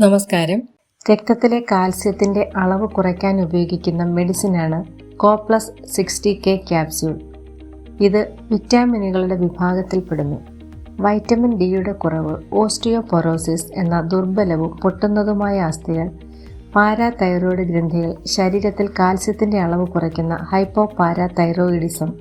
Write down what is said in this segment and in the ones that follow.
നമസ്കാരം. രക്തത്തിലെ കാൽസ്യത്തിന്റെ അളവ് കുറയ്ക്കാൻ ഉപയോഗിക്കുന്ന മെഡിസിനാണ് co plus sixty K capsule. ഇത് വിറ്റാമിനുകളുടെ വിഭാഗത്തിൽപ്പെടുന്നു. വൈറ്റമിൻ ഡിയുടെ കുറവ് ഓസ്റ്റിയോപൊറോസിസ് എന്ന ദുർബലവും പൊട്ടുന്നതുമായ അസ്ഥികൾ പാരാതൈറോയ്ഡ് ഗ്രന്ഥികൾ ശരീരത്തിൽ കാൽസ്യത്തിന്റെ അളവ് കുറയ്ക്കുന്ന ഹൈപ്പോ പാരാതൈറോയിഡിസം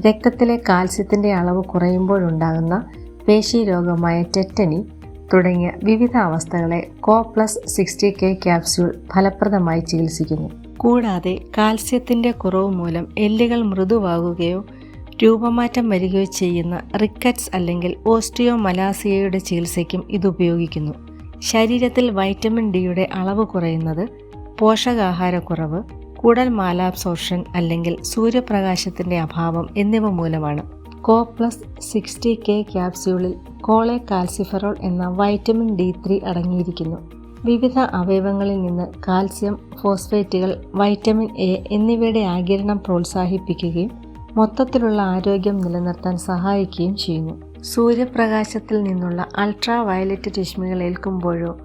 രക്തത്തിലെ കാൽസ്യത്തിന്റെ അളവ് കുറയുമ്പോഴുണ്ടാകുന്ന പേശീരോഗമായ ടെറ്റനി തുടങ്ങിയ വിവിധ അവസ്ഥകളെ Co plus sixty K capsule ഫലപ്രദമായി ചികിത്സിക്കുന്നു. കൂടാതെ കാൽസ്യത്തിന്റെ കുറവ് മൂലം എല്ലുകൾ മൃദുവാകുകയോ രൂപമാറ്റം വരികയോ ചെയ്യുന്ന റിക്കറ്റ്സ് അല്ലെങ്കിൽ ഓസ്റ്റിയോ മലാസിയയുടെ ചികിത്സയ്ക്കും ഇത് ഉപയോഗിക്കുന്നു. ശരീരത്തിൽ വൈറ്റമിൻ ഡിയുടെ അളവ് കുറയുന്നത് പോഷകാഹാരക്കുറവ് കുടൽ മാലാബ്സോർഷൻ അല്ലെങ്കിൽ സൂര്യപ്രകാശത്തിന്റെ അഭാവം എന്നിവ മൂലമാണ്. കോ പ്ലസ് സിക്സ്റ്റി കെ ക്യാപ്സ്യൂളിൽ കോളെ കാൽസിഫറോൾ എന്ന വൈറ്റമിൻ ഡി ത്രീ അടങ്ങിയിരിക്കുന്നു. വിവിധ അവയവങ്ങളിൽ നിന്ന് കാൽസ്യം ഫോസ്ഫേറ്റുകൾ വൈറ്റമിൻ എ എന്നിവയുടെ ആകിരണം പ്രോത്സാഹിപ്പിക്കുകയും മൊത്തത്തിലുള്ള ആരോഗ്യം നിലനിർത്താൻ സഹായിക്കുകയും ചെയ്യുന്നു. സൂര്യപ്രകാശത്തിൽ നിന്നുള്ള അൾട്രാ വയലറ്റ് രശ്മികൾ ഏൽക്കുമ്പോഴോ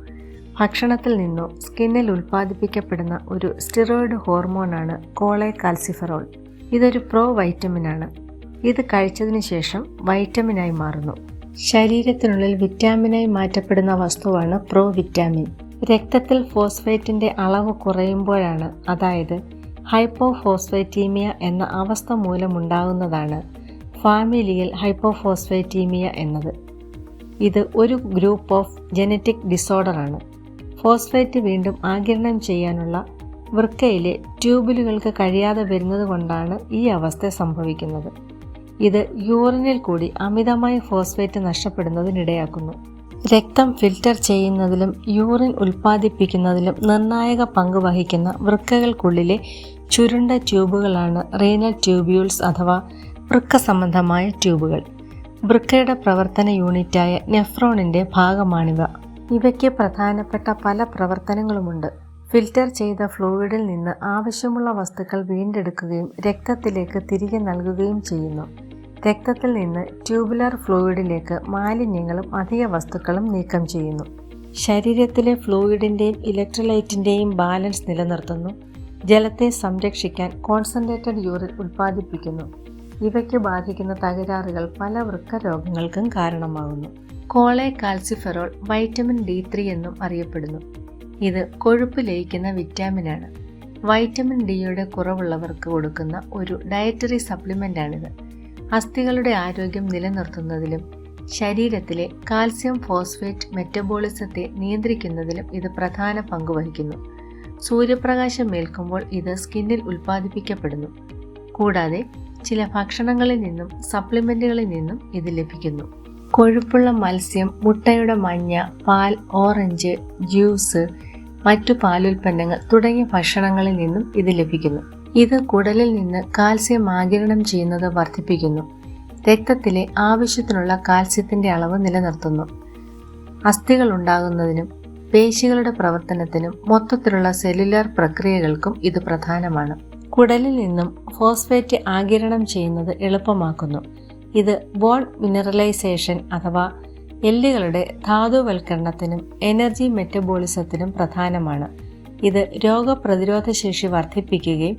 ഭക്ഷണത്തിൽ നിന്നോ സ്കിന്നിൽ ഉൽപ്പാദിപ്പിക്കപ്പെടുന്ന ഒരു സ്റ്റിറോയിഡ് ഹോർമോണാണ് കോളെ കാൽസിഫറോൾ ഇതൊരു പ്രോ വൈറ്റമിനാണ് ഇത് കഴിച്ചതിന് ശേഷം വൈറ്റമിനായി മാറുന്നു. ശരീരത്തിനുള്ളിൽ വിറ്റാമിനായി മാറ്റപ്പെടുന്ന വസ്തുവാണ് പ്രോ വിറ്റാമിൻ രക്തത്തിൽ ഫോസ്ഫേറ്റിന്റെ അളവ് കുറയുമ്പോഴാണ് അതായത് ഹൈപ്പോഫോസ്ഫേറ്റീമിയ എന്ന അവസ്ഥ മൂലമുണ്ടാകുന്നതാണ് ഫാമിലിയിൽ ഹൈപ്പോഫോസ്ഫേറ്റീമിയ എന്നത്. ഇത് ഒരു ഗ്രൂപ്പ് ഓഫ് ജനറ്റിക് ഡിസോർഡറാണ്. ഫോസ്ഫേറ്റ് വീണ്ടും ആകിരണം ചെയ്യാനുള്ള വൃക്കയിലെ ട്യൂബുലുകൾക്ക് കഴിയാതെ വരുന്നത് കൊണ്ടാണ് ഈ അവസ്ഥ സംഭവിക്കുന്നത്. ഇത് യൂറിനിൽ കൂടി അമിതമായ ഫോസ്ഫേറ്റ് നഷ്ടപ്പെടുന്നതിനിടയാക്കുന്നു. രക്തം ഫിൽറ്റർ ചെയ്യുന്നതിലും യൂറിൻ ഉൽപ്പാദിപ്പിക്കുന്നതിലും നിർണായക പങ്ക് വഹിക്കുന്ന വൃക്കകൾക്കുള്ളിലെ ചുരുണ്ട ട്യൂബുകളാണ് റീനൽ ട്യൂബ്യൂൾസ് അഥവാ വൃക്ക സംബന്ധമായ ട്യൂബുകൾ. വൃക്കയുടെ പ്രവർത്തന യൂണിറ്റായ നെഫ്രോണിന്റെ ഭാഗമാണിവ. ഇവയ്ക്ക് പ്രധാനപ്പെട്ട പല പ്രവർത്തനങ്ങളുമുണ്ട്. ഫിൽറ്റർ ചെയ്ത ഫ്ലൂയിഡിൽ നിന്ന് ആവശ്യമുള്ള വസ്തുക്കൾ വീണ്ടെടുക്കുകയും രക്തത്തിലേക്ക് തിരികെ നൽകുകയും ചെയ്യുന്നു. രക്തത്തിൽ നിന്ന് ട്യൂബുലാർ ഫ്ലൂയിഡിലേക്ക് മാലിന്യങ്ങളും അധിക വസ്തുക്കളും നീക്കം ചെയ്യുന്നു. ശരീരത്തിലെ ഫ്ലൂയിഡിന്റെയും ഇലക്ട്രോലൈറ്റിന്റെയും ബാലൻസ് നിലനിർത്തുന്നു. ജലത്തെ സംരക്ഷിക്കാൻ കോൺസെൻട്രേറ്റഡ് യൂറിൻ ഉൽപ്പാദിപ്പിക്കുന്നു. ഇവയ്ക്ക് ബാധിക്കുന്ന തകരാറുകൾ പല വൃക്ക രോഗങ്ങൾക്കും കാരണമാകുന്നു. Cholecalciferol vitamin D three എന്നും അറിയപ്പെടുന്നു. ഇത് കൊഴുപ്പ് ലയിക്കുന്ന വിറ്റാമിനാണ്. വൈറ്റമിൻ ഡിയുടെ കുറവുള്ളവർക്ക് കൊടുക്കുന്ന ഒരു ഡയറ്ററി സപ്ലിമെന്റാണിത് അസ്ഥികളുടെ ആരോഗ്യം നിലനിർത്തുന്നതിലും ശരീരത്തിലെ കാൽസ്യം ഫോസ്ഫേറ്റ് മെറ്റബോളിസത്തെ നിയന്ത്രിക്കുന്നതിലും ഇത് പ്രധാന പങ്ക് വഹിക്കുന്നു. സൂര്യപ്രകാശം ഏൽക്കുമ്പോൾ ഇത് സ്കിന്നിൽ ഉൽപ്പാദിപ്പിക്കപ്പെടുന്നു. കൂടാതെ ചില ഭക്ഷണങ്ങളിൽ നിന്നും സപ്ലിമെന്റുകളിൽ നിന്നും ഇത് ലഭിക്കുന്നു. കൊഴുപ്പുള്ള മത്സ്യം മുട്ടയുടെ മഞ്ഞ പാൽ ഓറഞ്ച് ജ്യൂസ് മറ്റു പാലുൽപ്പന്നങ്ങൾ തുടങ്ങിയ ഭക്ഷണങ്ങളിൽ നിന്നും ഇത് ലഭിക്കുന്നു. ഇത് കുടലിൽ നിന്ന് കാൽസ്യം ആഗിരണം ചെയ്യുന്നത് വർദ്ധിപ്പിക്കുന്നു. രക്തത്തിലെ ആവശ്യത്തിനുള്ള കാൽസ്യത്തിന്റെ അളവ് നിലനിർത്തുന്നു. അസ്ഥികൾ ഉണ്ടാകുന്നതിനും പേശികളുടെ പ്രവർത്തനത്തിനും മൊത്തത്തിലുള്ള സെല്ലുലാർ പ്രക്രിയകൾക്കും ഇത് പ്രധാനമാണ്. കുടലിൽ നിന്നും ഫോസ്ഫേറ്റ് ആഗിരണം ചെയ്യുന്നത് എളുപ്പമാക്കുന്നു. ഇത് ബോൺ മിനറലൈസേഷൻ അഥവാ എല്ലുകളുടെ ധാതുവൽക്കരണത്തിനും എനർജി മെറ്റബോളിസത്തിനും പ്രധാനമാണ്. ഇത് രോഗപ്രതിരോധ ശേഷി വർദ്ധിപ്പിക്കുകയും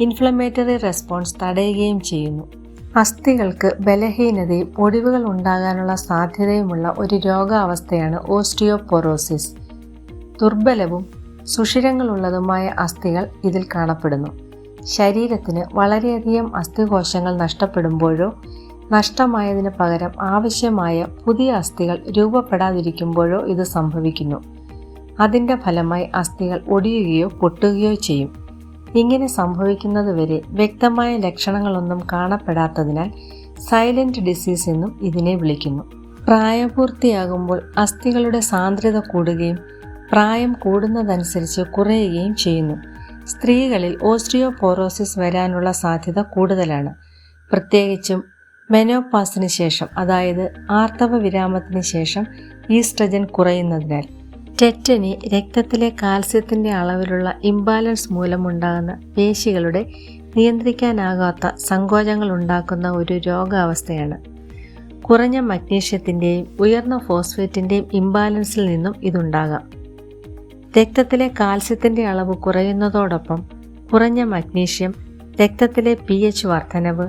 ഇൻഫ്ലമേറ്ററി റെസ്പോൺസ് തടയുകയും ചെയ്യുന്നു. അസ്ഥികൾക്ക് ബലഹീനതയും ഒടിവുകൾ ഉണ്ടാകാനുള്ള സാധ്യതയുമുള്ള ഒരു രോഗാവസ്ഥയാണ് ഓസ്റ്റിയോപൊറോസിസ്. ദുർബലവും സുഷിരങ്ങളുള്ളതുമായ അസ്ഥികൾ ഇതിൽ കാണപ്പെടുന്നു. ശരീരത്തിന് വളരെയധികം അസ്ഥികോശങ്ങൾ നഷ്ടപ്പെടുമ്പോഴോ നഷ്ടമായതിന് പകരം ആവശ്യമായ പുതിയ അസ്ഥികൾ രൂപപ്പെടാതിരിക്കുമ്പോഴോ ഇത് സംഭവിക്കുന്നു. അതിന്റെ ഫലമായി അസ്ഥികൾ ഒടിയുകയോ പൊട്ടുകയോ ചെയ്യും. ഇങ്ങനെ സംഭവിക്കുന്നതുവരെ വ്യക്തമായ ലക്ഷണങ്ങളൊന്നും കാണപ്പെടാത്തതിനാൽ സൈലന്റ് ഡിസീസ് എന്നും ഇതിനെ വിളിക്കുന്നു. പ്രായപൂർത്തിയാകുമ്പോൾ അസ്ഥികളുടെ സാന്ദ്രത കൂടുകയും പ്രായം കൂടുന്നതനുസരിച്ച് കുറയുകയും ചെയ്യുന്നു. സ്ത്രീകളിൽ ഓസ്ട്രിയോപോറോസിസ് വരാനുള്ള സാധ്യത കൂടുതലാണ്. പ്രത്യേകിച്ചും മെനോപാസിന് ശേഷം അതായത് ആർത്തവ വിരാമത്തിന് ശേഷം ഈസ്ട്രജൻ കുറയുന്നതിനാൽ. ടെറ്റനി രക്തത്തിലെ കാൽസ്യത്തിന്റെ അളവിലുള്ള ഇംബാലൻസ് മൂലമുണ്ടാകുന്ന പേശികളുടെ നിയന്ത്രിക്കാനാകാത്ത സങ്കോചങ്ങൾ ഉണ്ടാക്കുന്ന ഒരു രോഗാവസ്ഥയാണ്. കുറഞ്ഞ മഗ്നീഷ്യത്തിന്റെയും ഉയർന്ന ഫോസ്ഫേറ്റിന്റെയും ഇംബാലൻസിൽ നിന്നും ഇതുണ്ടാകാം. രക്തത്തിലെ കാൽസ്യത്തിന്റെ അളവ് കുറയുന്നതോടൊപ്പം കുറഞ്ഞ മഗ്നീഷ്യം രക്തത്തിലെ പി എച്ച് വർധനവ്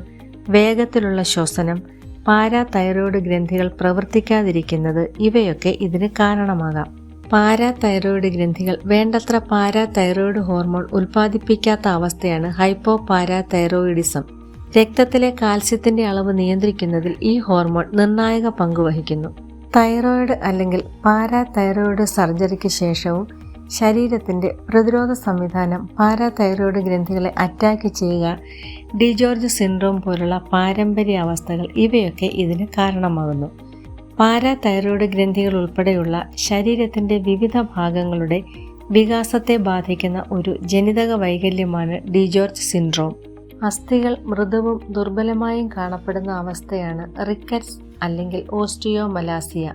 വേഗത്തിലുള്ള ശ്വസനം പാരാതൈറോയ്ഡ് ഗ്രന്ഥികൾ പ്രവർത്തിക്കാതിരിക്കുന്നത് ഇവയൊക്കെ ഇതിന് കാരണമാകാം. പാരാതൈറോയ്ഡ് ഗ്രന്ഥികൾ വേണ്ടത്ര പാരാതൈറോയ്ഡ് ഹോർമോൺ ഉൽപ്പാദിപ്പിക്കാത്ത അവസ്ഥയാണ് ഹൈപ്പോ പാരാതൈറോയിഡിസം രക്തത്തിലെ കാൽസ്യത്തിന്റെ അളവ് നിയന്ത്രിക്കുന്നതിൽ ഈ ഹോർമോൺ നിർണായക പങ്ക് വഹിക്കുന്നു. തൈറോയിഡ് അല്ലെങ്കിൽ പാരാതൈറോയിഡ് സർജറിക്ക് ശേഷവും ശരീരത്തിന്റെ പ്രതിരോധ സംവിധാനം പാരാതൈറോയിഡ് ഗ്രന്ഥികളെ അറ്റാക്ക് ചെയ്യുക ഡിജോർജ് സിൻഡ്രോം പോലുള്ള പാരമ്പര്യ അവസ്ഥകൾ ഇവയൊക്കെ ഇതിന് കാരണമാകുന്നു. പാരാതൈറോയിഡ് ഗ്രന്ഥികൾ ഉൾപ്പെടെയുള്ള ശരീരത്തിന്റെ വിവിധ ഭാഗങ്ങളുടെ വികാസത്തെ ബാധിക്കുന്ന ഒരു ജനിതക വൈകല്യമാണ് ഡിജോർജ് സിൻഡ്രോം. അസ്ഥികൾ മൃദുവും ദുർബലമായും കാണപ്പെടുന്ന അവസ്ഥയാണ് റിക്കറ്റ്സ് അല്ലെങ്കിൽ ഓസ്റ്റിയോമലാസിയ.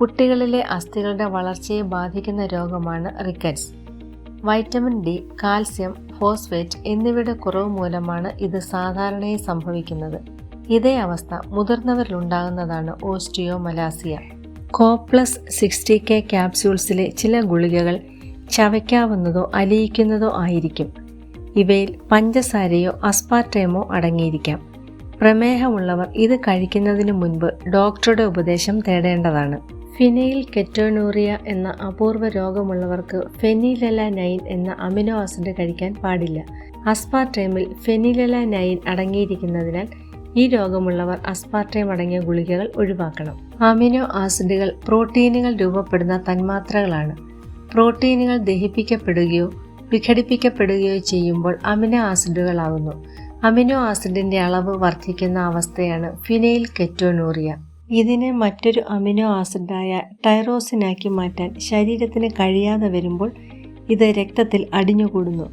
കുട്ടികളിലെ അസ്ഥികളുടെ വളർച്ചയെ ബാധിക്കുന്ന രോഗമാണ് rickets. Vitamin D calcium phosphate എന്നിവയുടെ കുറവ് മൂലമാണ് ഇത് സാധാരണയായി സംഭവിക്കുന്നത്. ഇതേ അവസ്ഥ മുതിർന്നവരിലുണ്ടാകുന്നതാണ് ഓസ്റ്റിയോമലാസിയ. കോപ്ലസ് സിക്സ്റ്റി കെ ക്യാപ്സ്യൂൾസിലെ ചില ഗുളികകൾ ചവയ്ക്കാവുന്നതോ അലിയിക്കുന്നതോ ആയിരിക്കും. ഇവയിൽ പഞ്ചസാരയോ അസ്പാർട്ടേമോ അടങ്ങിയിരിക്കാം. പ്രമേഹമുള്ളവർ ഇത് കഴിക്കുന്നതിന് മുൻപ് ഡോക്ടറുടെ ഉപദേശം തേടേണ്ടതാണ്. ഫിനൈൽ കെറ്റോനൂറിയ എന്ന അപൂർവ രോഗമുള്ളവർക്ക് ഫെനിലല നൈൻ എന്ന അമിനോ ആസിഡ് കഴിക്കാൻ പാടില്ല. അസ്പാർട്ടേമിൽ ഫെനിലലനൈൻ അടങ്ങിയിരിക്കുന്നതിനാൽ ഈ രോഗമുള്ളവർ അസ്പാർട്ടേം അടങ്ങിയ ഗുളികകൾ ഒഴിവാക്കണം. അമിനോ ആസിഡുകൾ പ്രോട്ടീനുകൾ രൂപപ്പെടുന്ന തന്മാത്രകളാണ്. പ്രോട്ടീനുകൾ ദഹിപ്പിക്കപ്പെടുകയോ വിഘടിപ്പിക്കപ്പെടുകയോ ചെയ്യുമ്പോൾ അമിനോ ആസിഡുകളാകുന്നു അമിനോ ആസിഡിന്റെ അളവ് വർദ്ധിക്കുന്ന അവസ്ഥയാണ് ഫിനൈൽ കെറ്റോനൂറിയ. ഇതിനെ മറ്റൊരു അമിനോ ആസിഡായ ടൈറോസിനാക്കി മാറ്റാൻ ശരീരത്തിന് കഴിയാതെ വരുമ്പോൾ ഇത് രക്തത്തിൽ അടിഞ്ഞുകൂടുന്നു.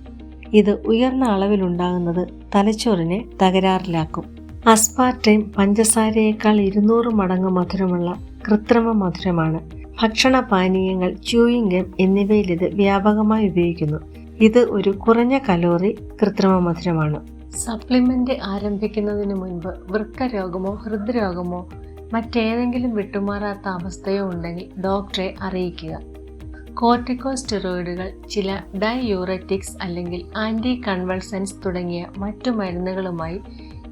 ഇത് ഉയർന്ന അളവിലുണ്ടാകുന്നത് തലച്ചോറിനെ തകരാറിലാക്കും. അസ്പാർട്ടൈം പഞ്ചസാരയേക്കാൾ ഇരുന്നൂറ് മടങ്ങ് മധുരമുള്ള കൃത്രിമ മധുരമാണ്. ഭക്ഷണ പാനീയങ്ങൾ ച്യൂയിങ് ഗം എന്നിവയിൽ ഇത് വ്യാപകമായി ഉപയോഗിക്കുന്നു. ഇത് ഒരു കുറഞ്ഞ കലോറി കൃത്രിമ മധുരമാണ്. സപ്ലിമെന്റ് ആരംഭിക്കുന്നതിന് മുൻപ് വൃക്ക രോഗമോ ഹൃദ്രോഗമോ മറ്റേതെങ്കിലും വിട്ടുമാറാത്ത അവസ്ഥയോ ഉണ്ടെങ്കിൽ ഡോക്ടറെ അറിയിക്കുക. കോർട്ടിക്കോസ്റ്റെറോയിഡുകൾ ചില ഡൈയൂററ്റിക്സ് അല്ലെങ്കിൽ ആന്റി കൺവൾസൻസ് തുടങ്ങിയ മറ്റു മരുന്നുകളുമായി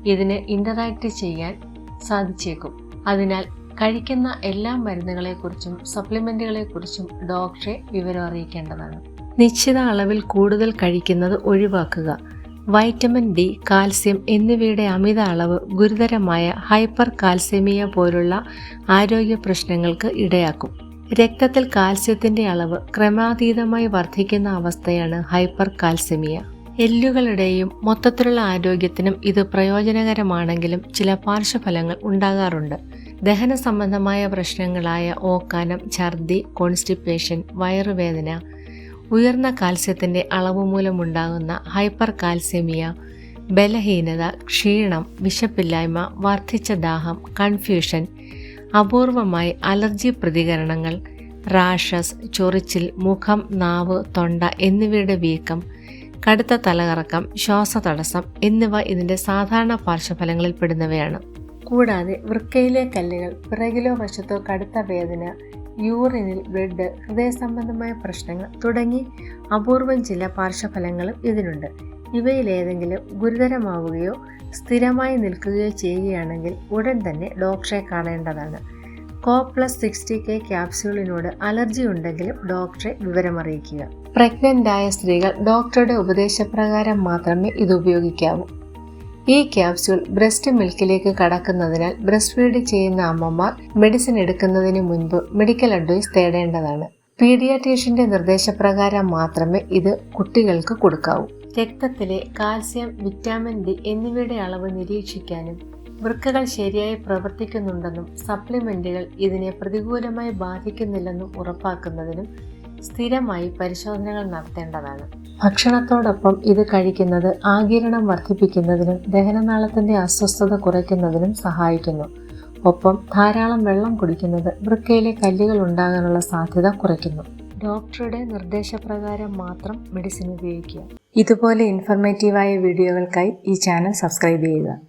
ഇതിന് ഇന്ററാക്ട് ചെയ്യാൻ സാധിച്ചേക്കും. അതിനാൽ കഴിക്കുന്ന എല്ലാ മരുന്നുകളെക്കുറിച്ചും സപ്ലിമെന്റുകളെക്കുറിച്ചും ഡോക്ടറെ വിവരം അറിയിക്കേണ്ടതാണ്. നിശ്ചിത അളവിൽ കൂടുതൽ കഴിക്കുന്നത് ഒഴിവാക്കുക. വൈറ്റമിൻ ഡി കാൽസ്യം എന്നിവയുടെ അമിത അളവ് ഗുരുതരമായ ഹൈപ്പർ കാൽസ്യമിയ പോലുള്ള ആരോഗ്യ പ്രശ്നങ്ങൾക്ക് ഇടയാക്കും. രക്തത്തിൽ കാൽസ്യത്തിന്റെ അളവ് ക്രമാതീതമായി വർദ്ധിക്കുന്ന അവസ്ഥയാണ് ഹൈപ്പർ കാൽസ്യമിയ എല്ലുകളുടെയും മൊത്തത്തിലുള്ള ആരോഗ്യത്തിനും ഇത് പ്രയോജനകരമാണെങ്കിലും ചില പാർശ്വഫലങ്ങൾ ഉണ്ടാകാറുണ്ട്. ദഹന സംബന്ധമായ പ്രശ്നങ്ങളായ ഓക്കാനം ഛർദി കോൺസ്റ്റിപ്പേഷൻ വയറുവേദന ഉയർന്ന കാൽസ്യത്തിന്റെ അളവ് മൂലമുണ്ടാകുന്ന ഹൈപ്പർ കാൽസ്യമിയ ബലഹീനത ക്ഷീണം വിശപ്പില്ലായ്മ വർദ്ധിച്ച ദാഹം കൺഫ്യൂഷൻ അപൂർവമായി അലർജി പ്രതികരണങ്ങൾ റാഷസ് ചൊറിച്ചിൽ മുഖം നാവ് തൊണ്ട എന്നിവയുടെ വീക്കം കടുത്ത തലകറക്കം ശ്വാസതടസ്സം എന്നിവ ഇതിന്റെ സാധാരണ പാർശ്വഫലങ്ങളിൽ പെടുന്നവയാണ്. കൂടാതെ വൃക്കയിലെ കല്ലുകൾ പിറകിലോ വശത്തോ കടുത്ത വേദന യൂറിനിൽ ബ്ലഡ് ഹൃദയ സംബന്ധമായ പ്രശ്നങ്ങൾ തുടങ്ങി അപൂർവം ചില പാർശ്വഫലങ്ങളും ഇതിനുണ്ട്. ഇവയിലേതെങ്കിലും ഗുരുതരമാവുകയോ സ്ഥിരമായി നിൽക്കുകയോ ചെയ്യുകയാണെങ്കിൽ ഉടൻ തന്നെ ഡോക്ടറെ കാണേണ്ടതാണ്. കോ പ്ലസ് സിക്സ്റ്റി കെ ക്യാപ്സ്യൂളിനോട് അലർജി ഉണ്ടെങ്കിലും ഡോക്ടറെ വിവരമറിയിക്കുക. പ്രഗ്നന്റ് ആയ സ്ത്രീകൾ ഡോക്ടറുടെ ഉപദേശപ്രകാരം മാത്രമേ ഇത് ഉപയോഗിക്കാവൂ. ഈ ക്യാപ്സ്യൂൾ ബ്രസ്റ്റ് മിൽക്കിലേക്ക് കടക്കുന്നതിനാൽ ബ്രസ്റ്റ് ഫീഡ് ചെയ്യുന്ന അമ്മമാർ മെഡിസിൻ എടുക്കുന്നതിന് മുൻപ് മെഡിക്കൽ അഡ്വൈസ് തേടേണ്ടതാണ്. പീഡിയാട്രീഷ്യന്റെ നിർദ്ദേശപ്രകാരം മാത്രമേ ഇത് കുട്ടികൾക്ക് കൊടുക്കാവൂ. രക്തത്തിലെ കാൽസ്യം വിറ്റാമിൻ ഡി എന്നിവയുടെ അളവ് നിരീക്ഷിക്കാനും വൃക്കകൾ ശരിയായി പ്രവർത്തിക്കുന്നുണ്ടെന്നും സപ്ലിമെന്റുകൾ ഇതിനെ പ്രതികൂലമായി ബാധിക്കുന്നില്ലെന്നും ഉറപ്പാക്കുന്നതിനും സ്ഥിരമായി പരിശോധനകൾ നടത്തേണ്ടതാണ്. ഭക്ഷണത്തോടൊപ്പം ഇത് കഴിക്കുന്നത് ആകിരണം വർദ്ധിപ്പിക്കുന്നതിനും ദഹനനാളത്തിന്റെ അസ്വസ്ഥത കുറയ്ക്കുന്നതിനും സഹായിക്കുന്നു. ഒപ്പം ധാരാളം വെള്ളം കുടിക്കുന്നത് വൃക്കയിലെ കല്ലുകൾ ഉണ്ടാകാനുള്ള സാധ്യത കുറയ്ക്കുന്നു. ഡോക്ടറുടെ നിർദ്ദേശപ്രകാരം മാത്രം മെഡിസിൻ ഉപയോഗിക്കുക. ഇതുപോലെ ഇൻഫർമേറ്റീവായ വീഡിയോകൾക്കായി ഈ ചാനൽ സബ്സ്ക്രൈബ് ചെയ്യുക.